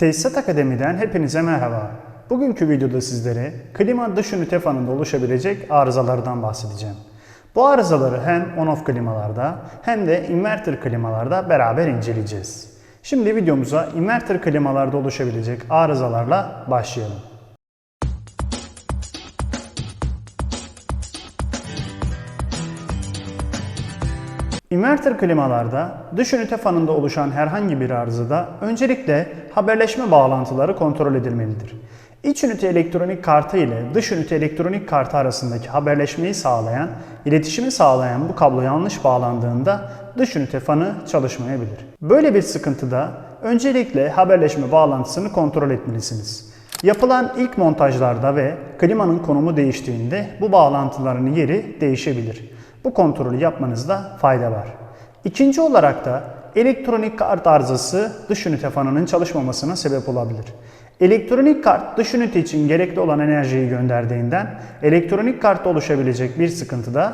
Tesisat Akademi'den hepinize merhaba. Bugünkü videoda sizlere klima dış ünite fanında oluşabilecek arızalardan bahsedeceğim. Bu arızaları hem on-off klimalarda hem de inverter klimalarda beraber inceleyeceğiz. Şimdi videomuza inverter klimalarda oluşabilecek arızalarla başlayalım. İnverter klimalarda dış ünite fanında oluşan herhangi bir arızada öncelikle haberleşme bağlantıları kontrol edilmelidir. İç ünite elektronik kartı ile dış ünite elektronik kartı arasındaki haberleşmeyi sağlayan, iletişimi sağlayan bu kablo yanlış bağlandığında dış ünite fanı çalışmayabilir. Böyle bir sıkıntıda öncelikle haberleşme bağlantısını kontrol etmelisiniz. Yapılan ilk montajlarda ve klimanın konumu değiştiğinde bu bağlantıların yeri değişebilir. Bu kontrolü yapmanızda fayda var. İkinci olarak da elektronik kart arızası dış ünite fanının çalışmamasına sebep olabilir. Elektronik kart dış ünite için gerekli olan enerjiyi gönderdiğinden elektronik kartta oluşabilecek bir sıkıntıda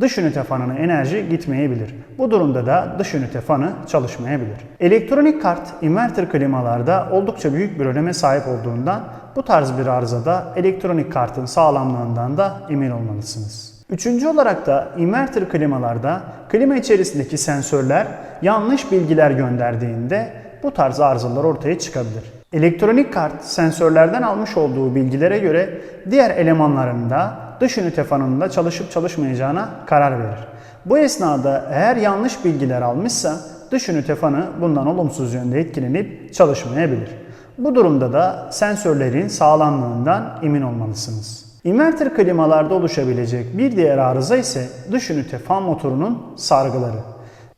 dış ünite fanına enerji gitmeyebilir. Bu durumda da dış ünite fanı çalışmayabilir. Elektronik kart inverter klimalarda oldukça büyük bir öneme sahip olduğundan bu tarz bir arızada elektronik kartın sağlamlığından da emin olmalısınız. Üçüncü olarak da inverter klimalarda klima içerisindeki sensörler yanlış bilgiler gönderdiğinde bu tarz arızalar ortaya çıkabilir. Elektronik kart sensörlerden almış olduğu bilgilere göre diğer elemanlarında dış ünite fanında çalışıp çalışmayacağına karar verir. Bu esnada eğer yanlış bilgiler almışsa dış ünite fanı bundan olumsuz yönde etkilenip çalışmayabilir. Bu durumda da sensörlerin sağlamlığından emin olmalısınız. İnverter klimalarda oluşabilecek bir diğer arıza ise dış ünite fan motorunun sargıları.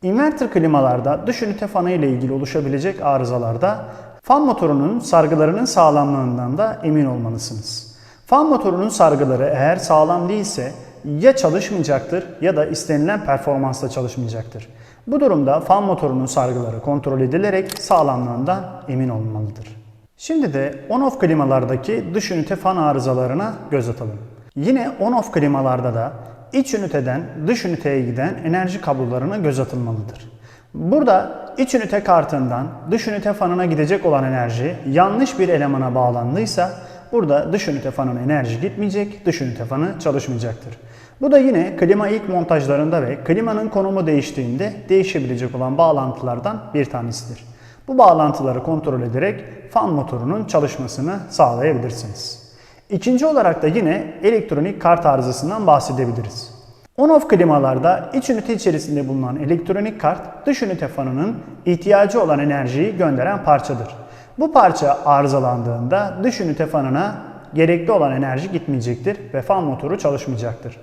İnverter klimalarda dış ünite fanı ile ilgili oluşabilecek arızalarda fan motorunun sargılarının sağlamlığından da emin olmalısınız. Fan motorunun sargıları eğer sağlam değilse ya çalışmayacaktır ya da istenilen performansla çalışmayacaktır. Bu durumda fan motorunun sargıları kontrol edilerek sağlamlığından emin olunmalıdır. Şimdi de on-off klimalardaki dış ünite fan arızalarına göz atalım. Yine on-off klimalarda da iç üniteden dış üniteye giden enerji kablolarına göz atılmalıdır. Burada iç ünite kartından dış ünite fanına gidecek olan enerji yanlış bir elemana bağlandıysa burada dış ünite fanına enerji gitmeyecek, dış ünite fanı çalışmayacaktır. Bu da yine klima ilk montajlarında ve klimanın konumu değiştiğinde değişebilecek olan bağlantılardan bir tanesidir. Bu bağlantıları kontrol ederek fan motorunun çalışmasını sağlayabilirsiniz. İkinci olarak da yine elektronik kart arızasından bahsedebiliriz. On-off klimalarda iç ünite içerisinde bulunan elektronik kart dış ünite fanının ihtiyacı olan enerjiyi gönderen parçadır. Bu parça arızalandığında dış ünite fanına gerekli olan enerji gitmeyecektir ve fan motoru çalışmayacaktır.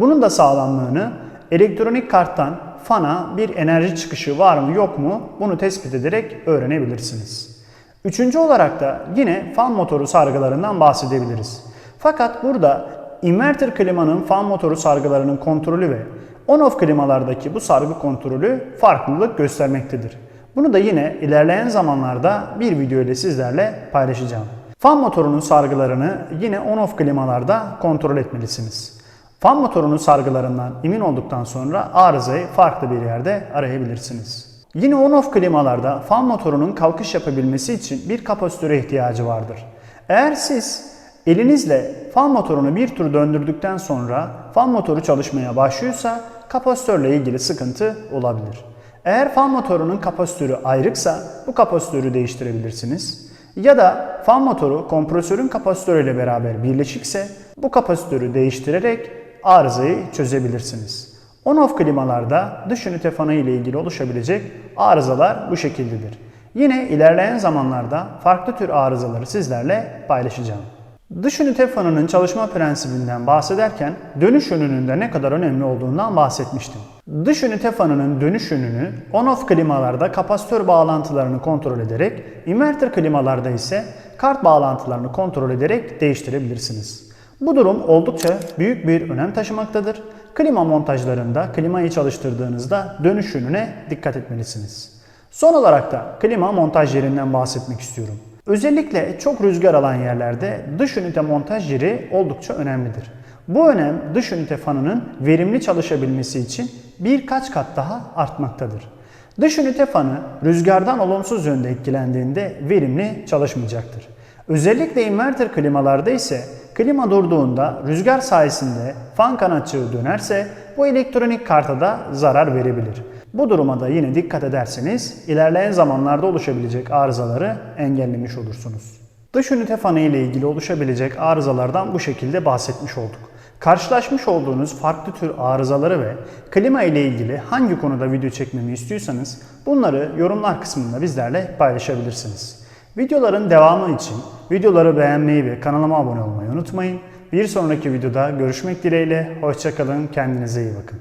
Bunun da sağlamlığını elektronik karttan fana bir enerji çıkışı var mı yok mu bunu tespit ederek öğrenebilirsiniz. Üçüncü olarak da yine fan motoru sargılarından bahsedebiliriz. Fakat burada inverter klimanın fan motoru sargılarının kontrolü ve on-off klimalardaki bu sargı kontrolü farklılık göstermektedir. Bunu da yine ilerleyen zamanlarda bir video ile sizlerle paylaşacağım. Fan motorunun sargılarını yine on-off klimalarda kontrol etmelisiniz. Fan motorunun sargılarından emin olduktan sonra arızayı farklı bir yerde arayabilirsiniz. Yine on-off klimalarda fan motorunun kalkış yapabilmesi için bir kapasitöre ihtiyacı vardır. Eğer siz elinizle fan motorunu bir tur döndürdükten sonra fan motoru çalışmaya başlıyorsa kapasitörle ilgili sıkıntı olabilir. Eğer fan motorunun kapasitörü ayrıksa bu kapasitörü değiştirebilirsiniz. Ya da fan motoru kompresörün kapasitörüyle beraber birleşikse bu kapasitörü değiştirerek arızayı çözebilirsiniz. On-off klimalarda dış ünite fanı ile ilgili oluşabilecek arızalar bu şekildedir. Yine ilerleyen zamanlarda farklı tür arızaları sizlerle paylaşacağım. Dış ünite fanının çalışma prensibinden bahsederken dönüş yönünün de ne kadar önemli olduğundan bahsetmiştim. Dış ünite fanının dönüş yönünü on-off klimalarda kapasitör bağlantılarını kontrol ederek, inverter klimalarda ise kart bağlantılarını kontrol ederek değiştirebilirsiniz. Bu durum oldukça büyük bir önem taşımaktadır. Klima montajlarında klimayı çalıştırdığınızda dönüş yönüne dikkat etmelisiniz. Son olarak da klima montaj yerinden bahsetmek istiyorum. Özellikle çok rüzgar alan yerlerde dış ünite montaj yeri oldukça önemlidir. Bu önem dış ünite fanının verimli çalışabilmesi için birkaç kat daha artmaktadır. Dış ünite fanı rüzgardan olumsuz yönde etkilendiğinde verimli çalışmayacaktır. Özellikle inverter klimalarda ise klima durduğunda rüzgar sayesinde fan kanatçığı dönerse bu elektronik karta da zarar verebilir. Bu duruma da yine dikkat ederseniz ilerleyen zamanlarda oluşabilecek arızaları engellemiş olursunuz. Dış ünite fanı ile ilgili oluşabilecek arızalardan bu şekilde bahsetmiş olduk. Karşılaşmış olduğunuz farklı tür arızaları ve klima ile ilgili hangi konuda video çekmemi istiyorsanız bunları yorumlar kısmında bizlerle paylaşabilirsiniz. Videoların devamı için videoları beğenmeyi ve kanalıma abone olmayı unutmayın. Bir sonraki videoda görüşmek dileğiyle, hoşçakalın, kendinize iyi bakın.